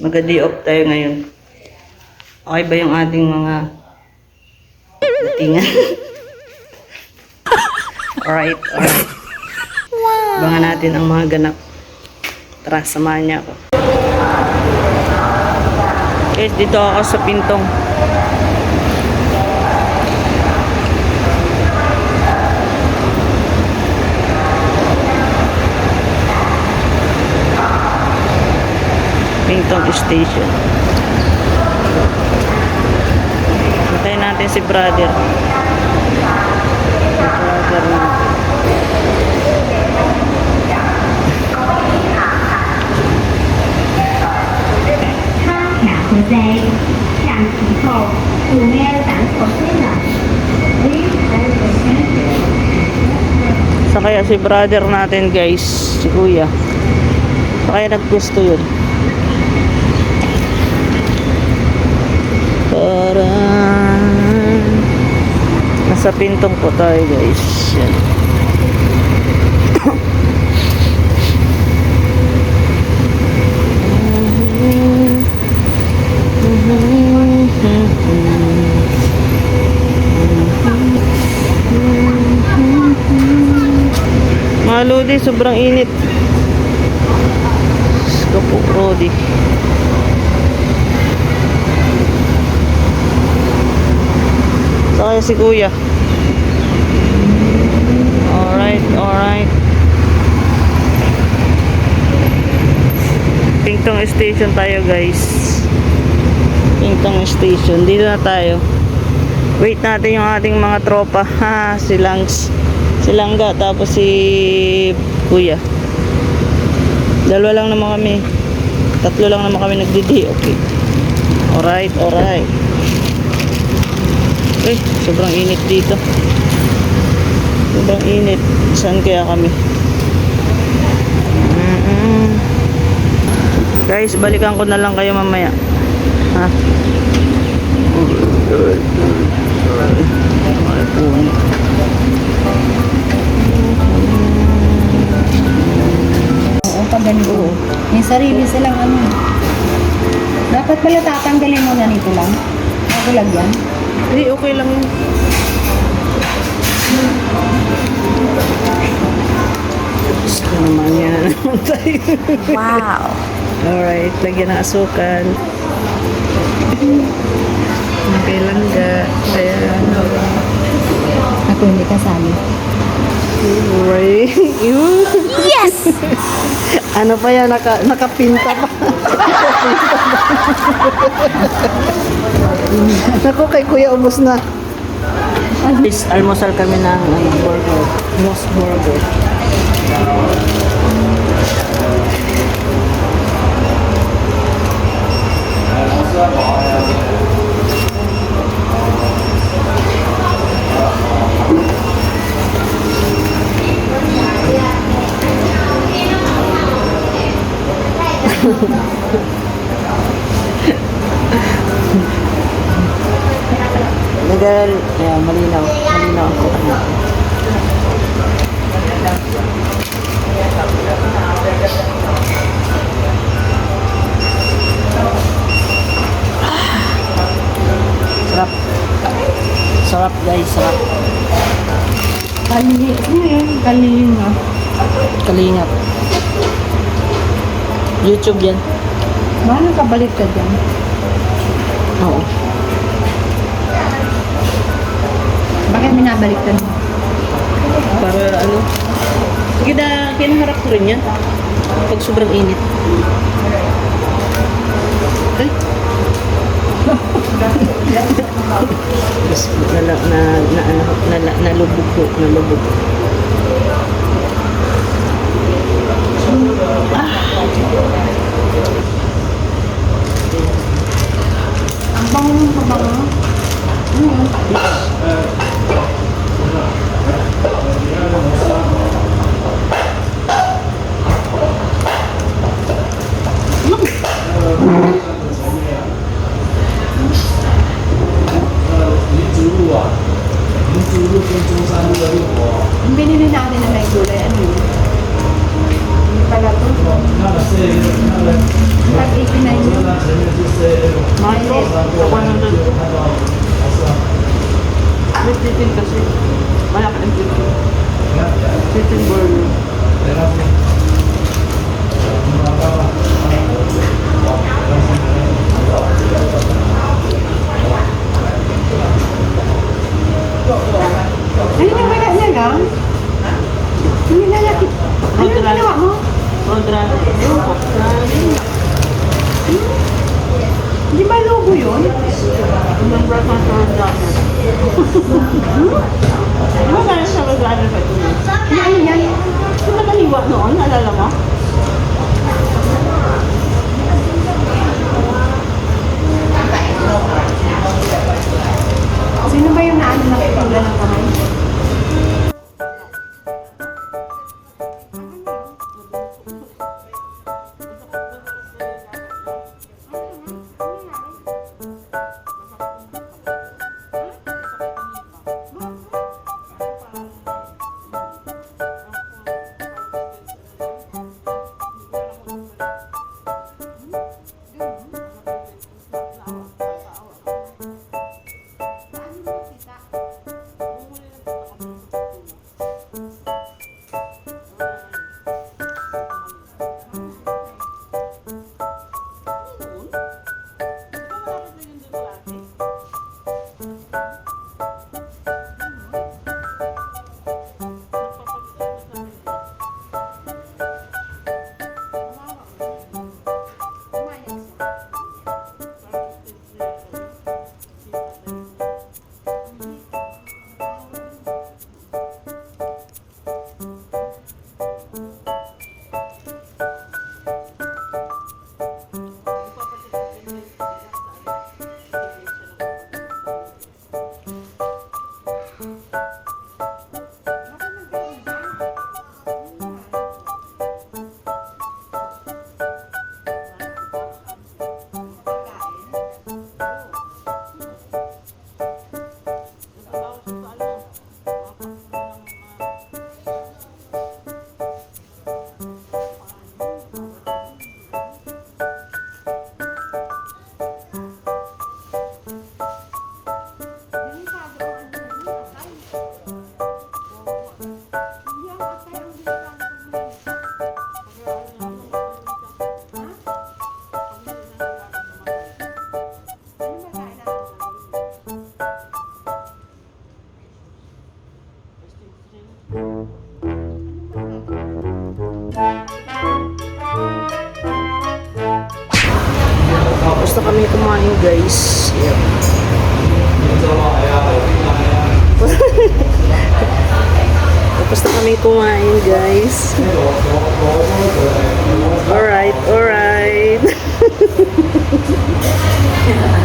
Mag-day off tayo ngayon. Okay ba yung ating mga datingan? alright, alright. Abangan natin ang mga ganap. Tara, samahan niya ako. Guys, dito ako sa pintong. itong station. Matay natin si brother. Brother na. Sa so, kaya si brother natin guys, si kuya. So, kaya nag gusto yun. Nasa pintong po tayo guys. Yan. Mga lodi, sobrang init. Diyos ko po, Rodi. Sa kaya si kuya. Alright, alright. Station tayo guys. Pingtong station. Dito na tayo. Wait natin yung ating mga tropa. Ha, si Langs. Si Langga, tapos si Kuya. Dalawa lang naman kami. Tatlo lang naman kami nagdi Okay. Alright, alright. Eh, sobrang init dito. Sobrang init. Saan kaya kami? Guys, balikan ko na lang kayo mamaya. Ha? Oo, pag ganito. May sarili silang ano. Dapat pala tatanggalin mo na nito lang. Bago lagyan. Hindi, okay lang yun. Gusto naman yan na naman tayo. Wow. Alright, lagyan ng asukal. Okay lang ga. Ayan. Ako hindi kasali. Alright. Yes! ano pa yan? Naka, nakapinta pa. Naku, kay kuya ubos na. Please, almusal kami ng ano, burger. Moss burger. Nagal, yeah, malinaw. Malinaw ang kuha natin. Sarap. Sarap guys, sarap. Kali. Ano yun? Kalilin mo. Kalingap. YouTube yan. Paano ka balik ka dyan? Oo. Mo? Para ano? Kina, kinaharap ko rin yan. Pag sobrang init. Ay. Mas na, na, na, na, ano, na, na, nalubog ko, nalubog. Ang bango ng tulog yung kung saan yung gawin ko. Yung binili natin na may gulay, ano yun? Hindi pala to. Pag 89 yun. Mayo. Ako naman. May titin kasi. Malaki ang titin. Titin boy. agradecer um pouquinho. De mais orgulho, né? Lembrar com as palavras. Vamos dar as palavras para tudo. kami kumain, guys. Alright, alright.